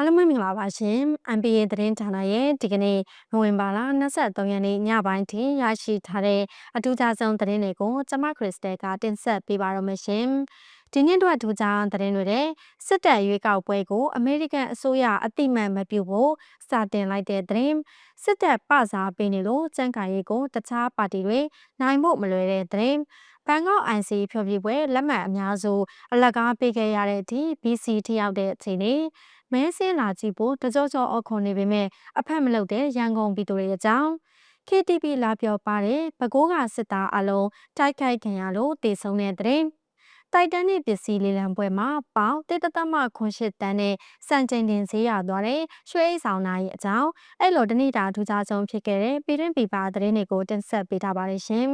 အားလုံးပဲမင်္ဂလာပါရှင် MPA သတင်းဌာနရဲ့ဒီကနေ့နိုဝင်ဘာလ23ရက်နေ့ညပိုင်းထိရရှိထားတဲ့အထူးခြားဆုံးသတင်းတွေကိုကျွန်မခရစ်စတယ်ကတင်ဆက်ပေးပါရမရှင် ဒီနေ့တော့အထူးခြားသတင်းတွေတဲ့စစ်တပ်ရွေးကောက်ပွဲကိုအမေရိကန်အစိုးရအတိမတ်မပြုဖို့စတင်လိုက်တဲ့သတင်းစစ်တပ်ပစားပေးနေလို့စံခိုင်ရေးကိုတခြားပါတီတွေနိုင်ဖို့မလွယ်တဲ့သတင်းဘန်ကောက် IC ဖြောပြပွဲလက်မှတ်အများစုအလကားပေးခဲ့ရတဲ့အထိ BC ထိရောက်တဲ့အခြေအနေမဲဆင်းလာကြည့်ဖို့တကြောကြောအော်ခွန်နေပေမဲ့အဖက်မလုပ်တဲ့ရန်ကုန်ပြည်သူတွေအကြောင်း KTP လာပြောပါတဲ့ပဲခူးကစစ်သားအလုံးတိုက်ခိုက်ခံရလို့တေဆုံးတဲ့တဲ့ တိုက်တန်းနဲ့ပစ္စည်းလေးလံပွဲမှာပေါင်တေတသမခွန်ရှစ်တန်းနဲ့စံချိန်တင်ဈေးရသွားတဲ့ရွှေအိဆောင်နာရဲ့အကြောင်းအဲ့လိုတနေ့တာထူးခြားဆုံးဖြစ်ခဲ့တဲ့ပြည်တွင်းပြည်ပသတင်းတွေကိုတင်ဆက်ပေးထားပါတယ်ရှင်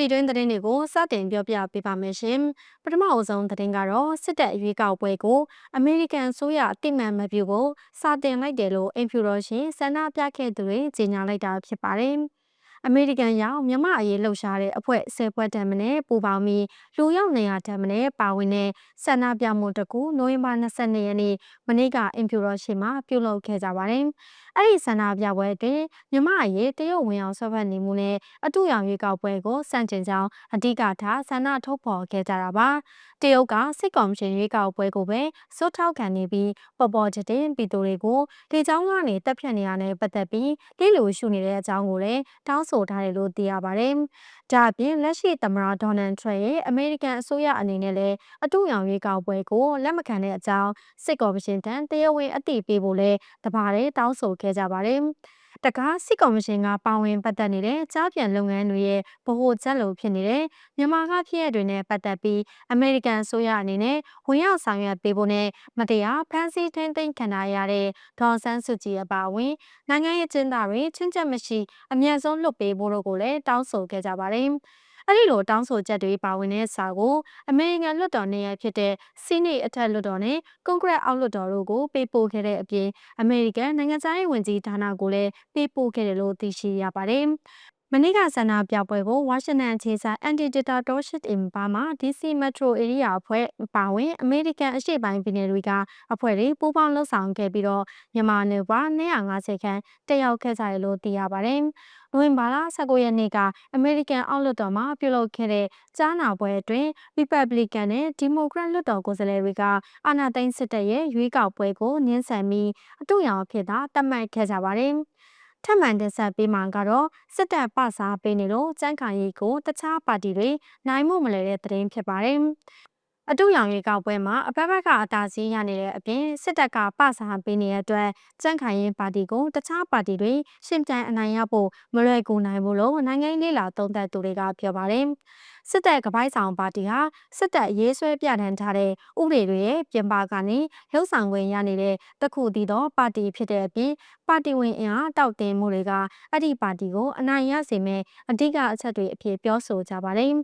ပြည်တွင်းသတင်းတွေကိုစတင်ပြောပြပေးပါမယ်ရှင်။ပထမအဆုံးသတင်းကတော့စစ်တပ်အရေးကောက်ပွဲကိုအမေရိကန်ဆိုရအတိမတ်မပြုဖို့စတင်လိုက်တယ်လို့အင်ဖြူတော်ရှင်ဆန္ဒပြခဲ့သူတွေကြေညာလိုက်တာဖြစ်ပါတယ်။ အမေရိကန်ရောက်မြမအရေးလှုပ်ရှားတဲ့အဖွဲ့ဆယ်ဖွဲ့တမ်းမနဲ့ပူပေါင်းပြီးလူရောက်နေရတမ်းမနဲ့ပါဝင်တဲ့ဆန္ဒပြမှုတကူနိုဝင်ဘာ22ရက်နေ့မနေ့ကအင်ဖြူတော်ရှိမှာပြုလုပ်ခဲ့ကြပါတယ်။ အဲ့ဒီဆန္ဒပြပွဲအတွင်းမြမအရေးတရုတ်ဝင်အောင်ဆွဲဖက်နေမှုနဲ့အတူရောင်ရွေးကောက်ပွဲကိုစန့်ကျင်ကြောင်းအဓိကထားဆန္ဒထုတ်ဖော်ခဲ့ကြတာပါ။တရုတ်ကစစ်ကောင်ရှင်ရွေးကောက်ပွဲကိုပဲစိုးထောက်ခံနေပြီးပေါ်ပေါ်ကျတဲ့ပြည်သူတွေကိုလေကြောင်းကနေတက်ဖြတ်နေရတဲ့ပတ်သက်ပြီးလိလူရှုနေတဲ့အကြောင်းကိုလည်းတောင်းဆိုထားတယ်လို့သိရပါတယ်။ ဒါအပြင်လက်ရှိသမ္မတဒေါ်နယ်ထရန့်ရဲ့အမေရိကန်အစိုးရအနေနဲ့လည်းအတူရောင်ရွေးကောက်ပွဲကိုလက်မခံတဲ့အကြောင်းစစ်ကော်မရှင်ထံတရားဝင်အသိပေးဖို့လည်းတပါးတဲ့တောင်းဆိုခဲ့ကြပါတယ်။ တကားစစ်ကော်မရှင်ကပါဝင်ပတ်သက်နေတဲ့ကြားပြန်လုပ်ငန်းတွေရဲ့ဗဟိုချက်လိုဖြစ်နေတဲ့မြန်မာကဖြစ်ရတွေနဲ့ပတ်သက်ပြီးအမေရိကန်ဆိုရအနေနဲ့ဝင်ရောက်ဆောင်ရွက်ပေးဖို့နဲ့မတရားဖမ်းဆီးထိန်းသိမ်းခံရတဲ့ဒေါ်ဆန်းစုကြည်အပါအဝင်နိုင်ငံရေးကျင်းသားတွေချင်းချက်မရှိအမြင့်ဆုံးလွတ်ပေးဖို့တို့ကိုလည်းတောင်းဆိုခဲ့ကြပါတယ်။ အဲ့ဒီလိုတောင်းဆိုချက်တွေပါဝင်တဲ့စာကိုအမေရိကန်လွှတ်တော်နေရာဖြစ်တဲ့စီနိတ်အထက်လွှတ်တော်နဲ့ကွန်ဂရက်အောက်လွှတ်တော်တို့ကိုပေးပို့ခဲ့တဲ့အပြင်အမေရိကန်နိုင်ငံသားရေးဝန်ကြီးဌာနကိုလည်းပေးပို့ခဲ့တယ်လို့သိရှိရပါတယ်။မနေ့ကဆန္ဒပြပွဲကိုဝါရှင်တန်အခြေစိုက် Anti-Dictatorship in Burma DC Metro Area အဖွဲ့ပါဝင်အမေရိကန်အရှေ့ပိုင်းပြည်နယ်တွေကအဖွဲ့တွေပူးပေါင်းလှုပ်ဆောင်ခဲ့ပြီးတော့မြန်မာနယ်ပွား250ခန်းတက်ရောက်ခဲ့ကြတယ်လို့သိရပါတယ်။ နိုဝင်ဘာလ19ရက်နေ့ကအမေရိကန်အောက်လွှတ်တော်မှာပြုလုပ်ခဲ့တဲ့ကြားနာပွဲအတွင်း Republican နဲ့ Democrat လွှတ်တော်ကိုယ်စားလှယ်တွေကအာဏာသိမ်းစစ်တပ်ရဲ့ရွေးကောက်ပွဲကိုညှင်းဆန်ပြီးအတူရောင်ဖြစ်တာတတ်မှတ်ခဲ့ကြပါတယ်။ထပ်မံတင်ဆက်ပေးမှာကတော့စစ်တပ်ပစားပေးနေလို့စံခိုင်ရီကိုတခြားပါတီတွေနိုင်မှုမလဲတဲ့သတင်းဖြစ်ပါတယ် အတူရောင်ရွေးကောက်ပွဲမှာအပတ်ဘက်ကအသာစီးရနေတဲ့အပြင်စစ်တပ်ကပစားပေးနေတဲ့အတွက်စန့်ခိုင်ရင်ပါတီကိုတခြားပါတီတွေရှင်တန်အနိုင်ရဖို့မလွယ်ကူနိုင်ဘူးလို့နိုင်ငံရေးလာသုံးသပ်သူတွေကပြောပါတယ်။ စစ်တပ်ကပိုင်းဆောင်ပါတီဟာစစ်တပ်ရေးဆွဲပြဋ္ဌာန်းထားတဲ့ဥပဒေတွေရဲ့ပြင်ပကနေလှုပ်ဆောင်ခွင့်ရနေတဲ့တခုတည်းသောပါတီဖြစ်တဲ့အပြင်ပါတီဝင်အင်အားတောက်တင်မှုတွေကအဲ့ဒီပါတီကိုအနိုင်ရစေမယ့်အဓိကအချက်တွေအဖြစ်ပြောဆိုကြပါတယ်။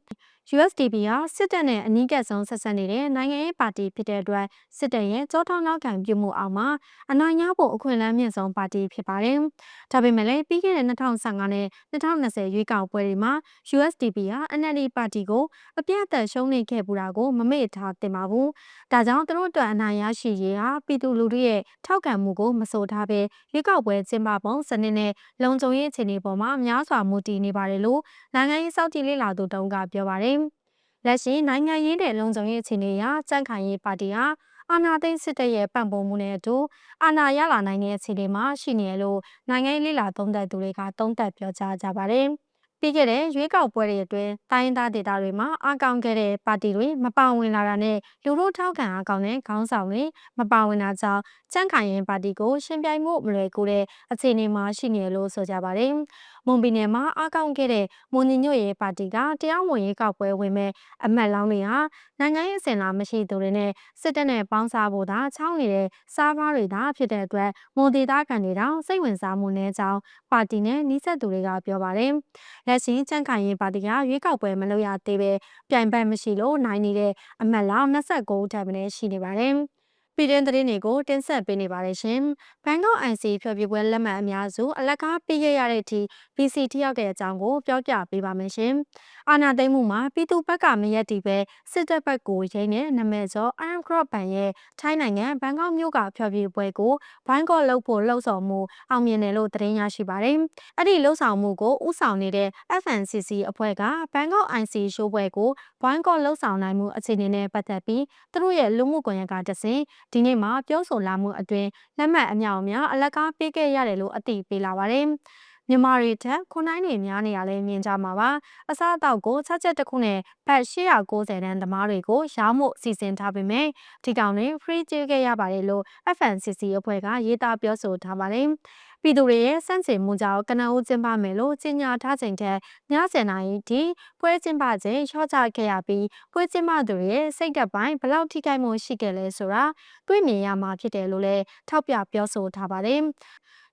USDP ဟာစစ်တပ်နဲ့အနီးကပ်ဆုံးဆက်ဆက်နေတဲ့နိုင်ငံရေးပါတီဖြစ်တဲ့အတွက်စစ်တပ်ရဲ့ကြောထောက်နောက်ခံပြုမှုအောက်မှာအနိုင်ရဖို့အခွင့်အလမ်းမြင့်ဆုံးပါတီဖြစ်ပါတယ်။ဒါပေမဲ့လည်းပြီးခဲ့တဲ့2015နဲ့2020ရွေးကောက်ပွဲတွေမှာ USDP ဟာ NLD ပါတီကိုအပြတ်အသတ်ရှုံးနိမ့်ခဲ့ပူတာကိုမမေ့ထားတင်ပါဘူး။ဒါကြောင့်သူတို့အတွက်အနိုင်ရရှိရေးဟာပြည်သူလူထုရဲ့ထောက်ခံမှုကိုမဆိုထားဘဲရွေးကောက်ပွဲကျင်းပပုံစနစ်နဲ့လုံခြုံရေးအခြေအနေပေါ်မှာများစွာမူတည်နေပါတယ်လို့နိုင်ငံရေးစောင့်ကြည့်လေ့လာသူတုံးကပြောပါတယ်။လက်ရှိနိုင်ငံရေးတဲ့လုံခြုံရေးအခြေအနေအရစန့်ခိုင်ရေးပါတီဟာအာဏာသိမ်းစစ်တပ်ရဲ့ပံ့ပိုးမှုနဲ့အတူအာဏာရလာနိုင်တဲ့အခြေအနေမှာရှိနေရလို့နိုင်ငံရေးလေလာသုံးသပ်သူတွေကသုံးသပ်ပြောကြားကြပါတယ်။ ပြီးခဲ့တဲ့ရွေးကောက်ပွဲတွေအတွင်းတိုင်းသားဒေသတွေမှာအကောင့်ခဲ့တဲ့ပါတီတွေမပါဝင်လာတာနဲ့လူထုထောက်ခံအကောင့်တဲ့ခေါင်းဆောင်တွေမပါဝင်တာကြောင့်ကြန့်ခိုင်ရင်ပါတီကိုရှင်ပြိုင်မှုမလွယ်ကူတဲ့အခြေအနေမှာရှိနေလို့ဆိုကြပါတယ်။ မွန်ပြည်နယ်မှာအကောင့်ခဲ့တဲ့မွန်ညီညွတ်ရေးပါတီကတရားဝင်ရေးကောက်ပွဲဝင်မဲ့အမတ်လောင်းတွေဟာနိုင်ငံရေးအစဉ်လာမရှိသူတွေနဲ့စစ်တပ်နဲ့ပေါင်းစားဖို့သာချောင်းနေတဲ့စားဘားတွေသာဖြစ်တဲ့အတွက်မွန်ဒေသခံတွေတောင်စိတ်ဝင်စားမှုနဲ့ကြောင်းပါတီနဲ့နှိစက်သူတွေကပြောပါတယ်။လက်ရှိကြန့်ခိုင်ရေးပါတီကရွေးကောက်ပွဲမလုပ်ရသေးပဲပြိုင်ဘက်မရှိလို့နိုင်နေတဲ့အမတ်လောင်း29ဦးထပ်မံရှိနေပါတယ်။ ပြည်တွင်းသတင်းတွေကိုတင်ဆက်ပေးနေပါတယ်ရှင်။ဘန်ကောက် IC ဖျော်ဖြေပွဲလက်မှတ်အများစုအလက်ကားပေးခဲ့ရတဲ့အထိ BC ထိရောက်တဲ့အကြောင်းကိုပြောပြပေးပါမယ်ရှင်။အာနာသိမ့်မှုမှာပြည်သူဘက်ကမရက်တီပဲစစ်တပ်ဘက်ကိုရင်းနဲ့နာမည်ကျော် Iron Crop ဘဏ်ရဲ့ထိုင်းနိုင်ငံဘန်ကောက်မြို့ကဖျော်ဖြေပွဲကိုဘန်ကောက်လှုပ်ဖို့လှုပ်ဆောင်မှုအောင်မြင်တယ်လို့သတင်းရရှိပါတယ်။အဲ့ဒီလှုပ်ဆောင်မှုကိုဥဆောင်နေတဲ့ FNCC အဖွဲ့ကဘန်ကောက် IC ရှိုးပွဲကိုဘန်ကောက်လှုပ်ဆောင်နိုင်မှုအခြေအနေနဲ့ပတ်သက်ပြီးသူတို့ရဲ့လူမှုကွန်ရက်ကတဆင့် ဒီနေ့မှာပြောဆိုလာမှုအတွင်းလက်မှတ်အမြောက်အများအလကားပေးခဲ့ရတယ်လို့အသိပေးလာပါတယ်။ မြန်မာတွေထက်ခွန်တိုင်းတွေများနေရလဲမြင်ကြမှာပါအစားအသောက်ကိုချက်ချက်တစ်ခုနဲ့ဘတ်890တန်းသမားတွေကိုရောင်းဖို့စီစဉ်ထားပေမဲ့ဒီကောင်တွေ free ကျေးခဲ့ရပါတယ်လို့ FNCC အဖွဲ့ကရေးသားပြောဆိုထားပါတယ်ပြည်သူတွေရဲ့စန့်ကျင်မှုကြောင့်ကနအူးကျင်းပမယ်လို့ကြေညာထားချိန်ထက်ည7:00နာရီထိပွဲကျင်းပချိန်ချော့ချခဲ့ရပြီးပွဲကျင်းပသူတွေရဲ့စိတ်ဓာတ်ပိုင်းဘလောက်ထိခိုက်မှုရှိခဲ့လဲဆိုတာတွေ့မြင်ရမှာဖြစ်တယ်လို့လည်းထောက်ပြပြောဆိုထားပါတယ်။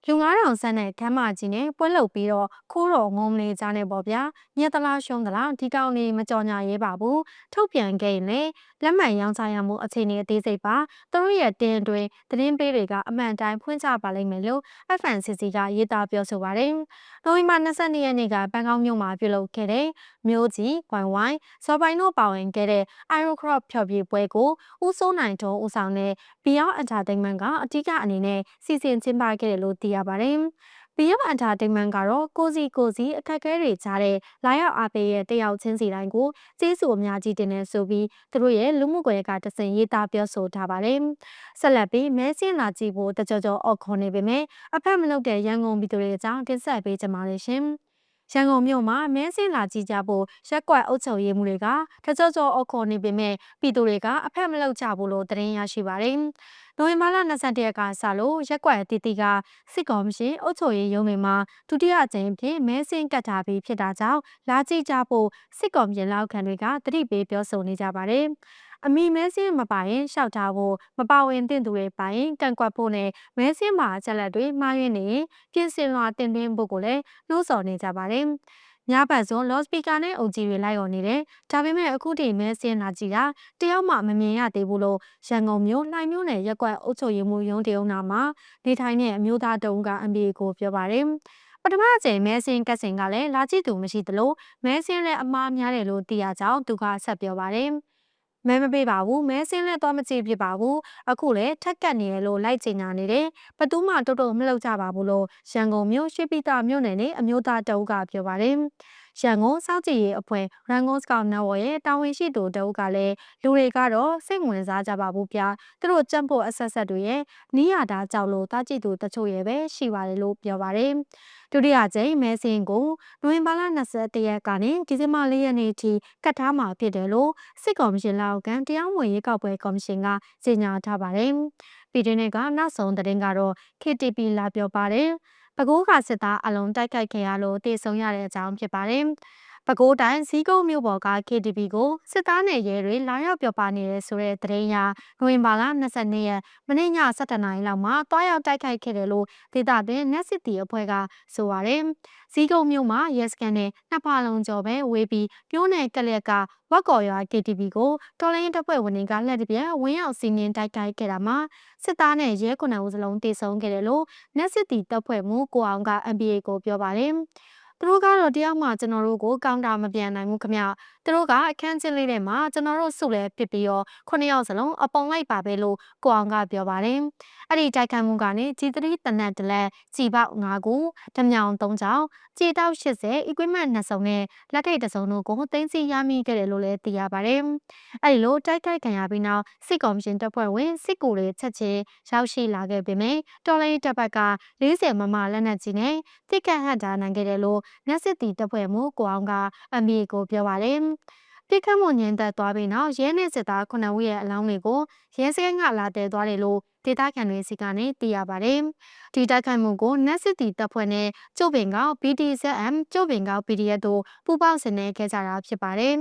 လူ9000ဆန်းတဲ့ခမ်းမကြီးနဲ့ပွဲလုပ်ပြီးတော့ခိုးတော်ငုံလေးကြားနေပေါ့ဗျာညက်သလားရှုံးသလားဒီကောင်လေးမကြော်ညာရဲပါဘူးထုတ်ပြန်ခဲ့ရင်လည်းလက်မှတ်ရောင်းချရမှုအခြေအနေအသေးစိတ်ပါသူတို့ရဲ့တင်းတွင်သတင်းပေးတွေကအမှန်တိုင်းဖွင့်ချပါလိမ့်မယ်လို့ FNCC ကရေးသားပြောဆိုပါတယ်နိုဝင်ဘာ22ရက်နေ့ကဘန်ကောက်မြို့မှာပြုလုပ်ခဲ့တဲ့မျိုးကြီးဝိုင်ဝိုင်စော်ပိုင်တို့ပါဝင်ခဲ့တဲ့ Iron Crop ဖျော်ဖြေပွဲကိုဦးစိုးနိုင်ထွန်းဦးဆောင်တဲ့ Beyond Entertainment ကအထူးအနေနဲ့စီစဉ်ကျင်းပခဲ့တယ်လို့သိရပါတယ်။ BF Entertainment ကတော့ကိုစီကိုစီအခက်အခဲတွေကြားတဲ့လာရောက်အားပေးရဲ့တယောက်ချင်းစီတိုင်းကိုကျေးဇူးအများကြီးတင်နေဆိုပြီးသူတို့ရဲ့လူမှုကွန်ရက်ကတဆင့်ရေးသားပြောဆိုထားပါတယ်။ဆက်လက်ပြီးမဲစင်းလာကြည့်ဖို့တကြောကြောအော်ခေါ်နေပေမဲ့အဖက်မလုပ်တဲ့ရန်ကုန်ပြည်သူတွေအကြောင်းတင်ဆက်ပေးကြပါလိမ့်ရှင်။ ရန်ကုန်မြို့မှာမဲဆင်းလာကြည့်ကြဖို့ရက်ကွက်အုပ်ချုပ်ရေးမှုတွေကတကြောကြောအခေါ်နေပေမဲ့ပြည်သူတွေကအဖက်မလုပ်ကြဘူးလို့သတင်းရရှိပါတယ်။နိုဝင်ဘာလ22ရက်ကစလို့ရက်ကွက်တီတီကစစ်ကော်မရှင်အုပ်ချုပ်ရေးရုံးတွေမှာဒုတိယအကြိမ်ဖြင့်မဲဆင်းကတ်ထားပြီးဖြစ်တာကြောင့်လာကြည့်ကြဖို့စစ်ကော်မရှင်လောက်ခံတွေကတတိပေးပြောဆိုနေကြပါတယ်။ အမိမဲစင်းမပါရင်ရှောက်ထားဖို့မပါဝင်သင့်သူတွေပါရင်ကန့်ကွက်ဖို့နဲ့မဲစင်းမှာအချက်လက်တွေမှားယွင်းနေရင်ပြင်ဆင်လွှာတင်သွင်းဖို့ကိုလည်းနှိုးဆော်နေကြပါတယ်။ညဘက်ဆိုလော့စပီကာနဲ့အုပ်ကြီးတွေလိုက်ော်နေတယ်။ဒါပေမဲ့အခုထိမဲစင်းလာကြည့်တာတယောက်မှမမြင်ရသေးဘူးလို့ရန်ကုန်မြို့လှိုင်မြို့နယ်ရက်ကွက်အုပ်ချုပ်ရေးမှူးရုံးတရုံနာမှာနေထိုင်တဲ့အမျိုးသားတုံးက MBA ကိုပြောပါတယ်။ပထမအကြိမ်မဲစင်းကတ်စင်ကလည်းလာကြည့်သူမရှိသလိုမဲစင်းလည်းအမားများတယ်လို့သိရကြောင်းသူကဆက်ပြောပါတယ်။ မဲမပေးပါဘူးမဲစင်းလည်းတော့မကြည့်ဖြစ်ပါဘူးအခုလည်းထက်ကတ်နေရလို့လိုက်ချင်ညာနေတယ်ဘသူမှတုတ်တုတ်မလုပ်ကြပါဘူးလို့ရန်ကုန်မြို့ရွှေပြည်သာမြို့နယ်နဲ့အမျိုးသားတအုပ်ကပြောပါတယ်ရန်ကုန်စောက်ကြည်ရေးအဖွဲ့ရန်ကုန်စကောက်နယ်ဝရဲ့တာဝန်ရှိသူတအုပ်ကလည်းလူတွေကတော့စိတ်ဝင်စားကြပါဘူးဗျာသူတို့ကြံ့ဖို့အဆက်ဆက်တွေရဲ့နီးရတာကြောက်လို့တာကြည့်သူတချို့ရဲ့ပဲရှိပါတယ်လို့ပြောပါတယ်ဒုတိယကြိမ်မဲစင်းကိုနိုဝင်ဘာလ21ရက်ကနေဒီဇင်ဘာ4ရက်နေ့ထိကတ်ထားမှာဖြစ်တယ်လို့စစ်ကော်မရှင်လက်အောက်ခံတရားဝင်ရေးကောက်ပွဲကော်မရှင်ကကြေညာထားပါတယ်။ပြည်တွင်းကနောက်ဆုံးသတင်းကတော့ KTP လာပြောပါတယ်။ ပဲခူးကစစ်သားအလုံးတိုက်ခိုက်ခဲ့ရလို့တေဆုံးရတဲ့အကြောင်းဖြစ်ပါတယ်။ ပဲခူးတိုင်းဇီးကုန်းမြို့ပေါ်က KTV ကိုစစ်သားနဲ့ရဲတွေလာရောက်ပြောပါနေတဲ့ဆိုတဲ့သတင်းရနိုဝင်ဘာလ22ရက်မနေ့ည7:00နာရီလောက်မှာတွားရောက်တိုက်ခိုက်ခဲ့တယ်လို့ဒေသတွင်နက်စစ်တီအဖွဲ့ကဆိုပါတယ်။ဇီးကုန်းမြို့မှာရဲစခန်းနဲ့နှစ်ပါလုံးကျော်ပဲဝေးပြီးမြို့နယ်ကလျက်ကဝက်ကော်ရွာ KTV ကိုတော်လိုင်းတပ်ဖွဲ့ဝင်တွေကလက်တပြက်ဝင်းရောက်စီးနင်းတိုက်ခိုက်ခဲ့တာမှာစစ်သားနဲ့ရဲခုနှစ်ဦးစလုံးတေဆုံးခဲ့တယ်လို့နက်စစ်တီတပ်ဖွဲ့မှကိုအောင်က NBA ကိုပြောပါတယ်။ သူတို့ကတော့တယောက်မှကျွန်တော်တို့ကိုကောင်းတာမပြန်နိုင်ဘူးခမသူတို့ကအခန်းချင်းလေးထဲမှာကျွန်တော်တို့စုလဲပစ်ပြီးတော့ခုနှစ်ယောက်စလုံးအပုံလိုက်ပါပဲလို့ကိုအောင်ကပြောပါတယ်အဲ့ဒီတိုက်ခိုက်မှုကနေ G3 တနက်တလက်စီပေါက်9ခုဓမြောင်3ချောင်းကြေတောက်80 equipment 2စုံနဲ့လက်ထိတ်တစ်စုံတို့ကိုသိမ်းဆည်းရမိခဲ့တယ်လို့လည်းသိရပါတယ်အဲ့ဒီလိုတိုက်ခိုက်ခံရပြီးနောက်စစ်ကော်မရှင်တပ်ဖွဲ့ဝင်စစ်ကူတွေချက်ချင်းရောက်ရှိလာခဲ့ပေမဲ့တော်လိုင်းတပ်ဘက်က40မမလက်နက်ကြီးနဲ့တိကတ်ဟတ်တာနိုင်ခဲ့တယ်လို့နက်စစ်တီတပ်ဖွဲ့မှကိုအောင်ကအမေကိုပြောပါတယ်ပြစ်ခတ်မှုညင်သက်သွားပြီးနောက်ရဲနဲ့စစ်သား9ဦးရဲ့အလောင်းတွေကိုရဲစခန်းကလာတဲသွားတယ်လို့ဒေသခံတွေစီကနေသိရပါတယ်။ဒီတိုက်ခိုက်မှုကိုနက်စစ်တီတပ်ဖွဲ့နဲ့ကျုပ်ပင်ကောက် BDSM ကျုပ်ပင်ကောက် PDF တို့ပူးပေါင်းဆင်နွှဲခဲ့ကြတာဖြစ်ပါတယ်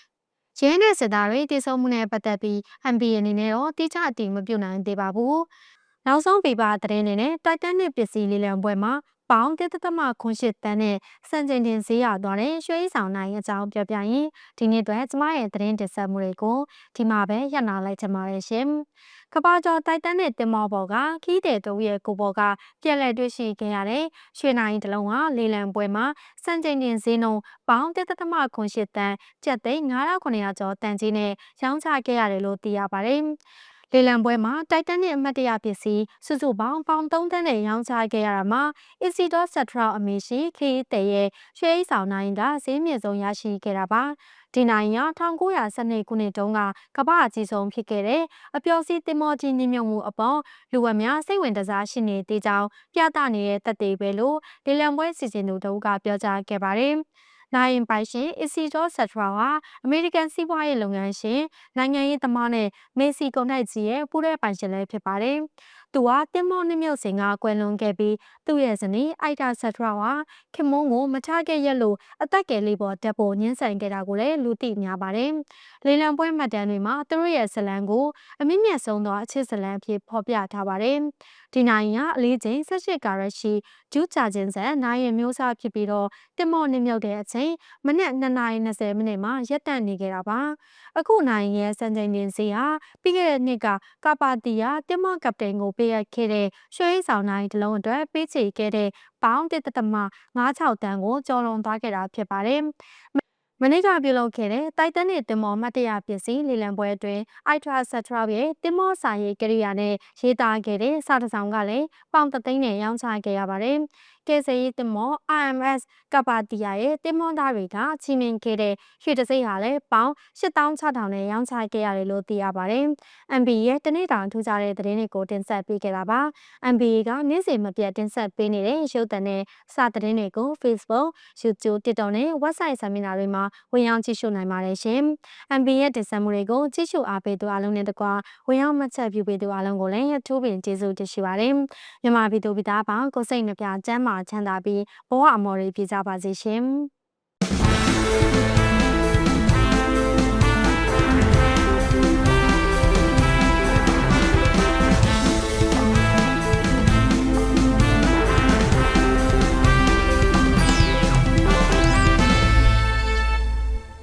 ။ရဲနဲ့စစ်သားတွေတည်ဆုံမှုနဲ့ပတ်သက်ပြီး MPN အနေနဲ့တော့တိကျအတည်မပြုနိုင်သေးပါဘူး။နောက်ဆုံးပေပါသတင်းတွေနဲ့တိုက်တန်နစ်ပစ္စည်းလေးလံပွဲမှာ ပေါင်းတစ်သက်မခွန်ရှစ်တန်းနဲ့စံချိန်တင်ဈေးရသွားတဲ့ရွှေအိဆောင်နိုင်အကြောင်းပြောပြရင်ဒီနေ့အတွက်ကျမရဲ့သတင်းတင်ဆက်မှုတွေကိုဒီမှာပဲရနာလိုက်ချင်ပါတယ်ရှင်။ကပ္ပကျော်တိုက်တန်းတဲ့တင်မောပေါ်ကခီးတဲ့တို့ရဲ့ကိုပေါ်ကပြက်လက်တွေ့ရှိခဲ့ရတဲ့ရွှေနိုင်တလုံးဟာလေလံပွဲမှာစံချိန်တင်ဈေးနှုန်းပေါင်းတစ်သက်မခွန်ရှစ်တန်းကျပ်သိန်း9900ကျော်တန်ကြီးနဲ့ရောင်းချခဲ့ရတယ်လို့သိရပါတယ်။ လေလံပွဲမှာတိုက်တန်နဲ့အမတ်တရပစ္စည်းစုစုပေါင်းပေါင်3တန်းနဲ့ရောင်းချခဲ့ရတာမှာ Isidore Central အမည်ရှိခရီးတဲ့ရဲ့ရွှေအိဆောင်နိုင်ကဈေးမြင့်ဆုံးရရှိခဲ့တာပါဒီနိုင်ရ1912ခုနှစ်တုန်းကကမ္ဘာအကြီးဆုံးဖြစ်ခဲ့တဲ့အပျော်စီးတင်မောကြီးညမြုံမှုအပေါ်လူဝက်များစိတ်ဝင်စားရှိနေသေးကြောင်းပြသနေတဲ့တက်သေးပဲလို့လေလံပွဲစီစဉ်သူတို့ကပြောကြားခဲ့ပါတယ်။ နိုင်ပိုင်ရှင်အီစီတိုဆက်ထရာဟာအမေရိကန်စီးပွားရေးလုပ်ငန်းရှင်နိုင်ငံရေးသမားနဲ့မေစီကုန်တိုက်ကြီးရဲ့ပူးရဲပိုင်ရှင်လည်းဖြစ်ပါတယ်။သူဟာတင်မောနှမြုပ်စင်ကကွယ်လွန်ခဲ့ပြီးသူ့ရဲ့ဇနီးအိုက်တာဆက်ထရာဟာခင်မုန်းကိုမချခဲ့ရလို့အသက်ကယ်လေးပေါ်တက်ဖို့ညှင်းဆန်ခဲ့တာကိုလည်းလူသိများပါတယ်။လေလံပွဲမှတ်တမ်းတွေမှာသူတို့ရဲ့ဇလံကိုအမြင့်မြတ်ဆုံးသောအချစ်ဇလံအဖြစ်ဖော်ပြထားပါတယ်။ဒီနိုင်ကအလေးချိန်18ကာရက်ရှိဂျူးကြာချင်းဆက်နိုင်ရမျိုးစားဖြစ်ပြီးတော့တင်မော့နှမြုပ်တဲ့အချိန်မနက်2:20မိနစ်မှာရက်တန့်နေခဲ့တာပါအခုနိုင်ရဲ့စံချိန်တင်စီဟာပြီးခဲ့တဲ့နှစ်ကကာပါတီယာတင်မော့ကပတိန်ကိုပေးအပ်ခဲ့တဲ့ရွှေဆောင်နိုင်တလုံးအတွက်ပေးချေခဲ့တဲ့ပေါင်းတစ်တမ96တန်းကိုကျော်လွန်သွားခဲ့တာဖြစ်ပါတယ် မနေ့ကပြုလုပ်ခဲ့တဲ့တိုက်တန်းနဲ့တင်မော်မတ်တရပစ္စည်းလေလံပွဲအတွင်း Itra Satra ရဲ့တင်မော်စာရေးကရိယာနဲ့ရေးသားခဲ့တဲ့စာတစ်စောင်ကလည်းပေါင်တသိန်းနဲ့ရောင်းချခဲ့ရပါတယ်။ ကယ်ဆယ်ရေးတင်မော IMS ကပ္ပါတီယာရဲ့တင်မောသားတွေကချီးမြှင့်ခဲ့တဲ့ရွှေတစိမ့်ဟာလည်းပေါင်8600နဲ့ရောင်းချခဲ့ရတယ်လို့သိရပါတယ်။ MB ရဲ့တနေ့တာထူးခြားတဲ့သတင်းတွေကိုတင်ဆက်ပေးခဲ့တာပါ။ MB ကနေ့စဉ်မပြတ်တင်ဆက်ပေးနေတဲ့ရုပ်သံနဲ့စာသတင်းတွေကို Facebook, YouTube, TikTok နဲ့ website ဆာမီနာတွေမှာဝင်ရောက်ကြည့်ရှုနိုင်ပါတယ်ရှင်။ MB ရဲ့တင်ဆက်မှုတွေကိုကြည့်ရှုအားပေးသူအားလုံးနဲ့တကွဝင်ရောက်မှတ်ချက်ပြုပေးသူအားလုံးကိုလည်းထိုးပင်ကျေးဇူးတင်ရှိပါတယ်။မြန်မာပြည်သူပြည်သားပေါင်းကိုစိတ်နှပြချမ်းမာချမ်းသာပြီးဘဝအမော်တွေပြကြပါစေရှင်။